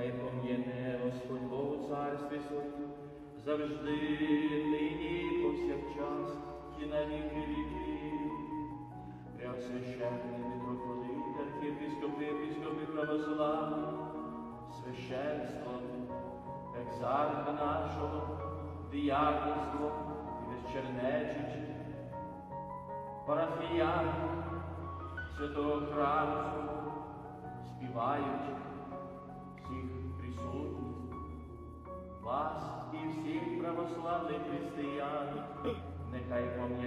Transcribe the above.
нехай пом'яне Господь Бог у царстві завжди, нині, повсякчас, і на віки віків. Преосвященний митрополит, архієпископи, епископи православні, священство, екзарха нашого, діяконство і безчернечичі, парафіян святого храму, співаючи всіх присутніх, вас і всіх православних християн, нехай пом'яне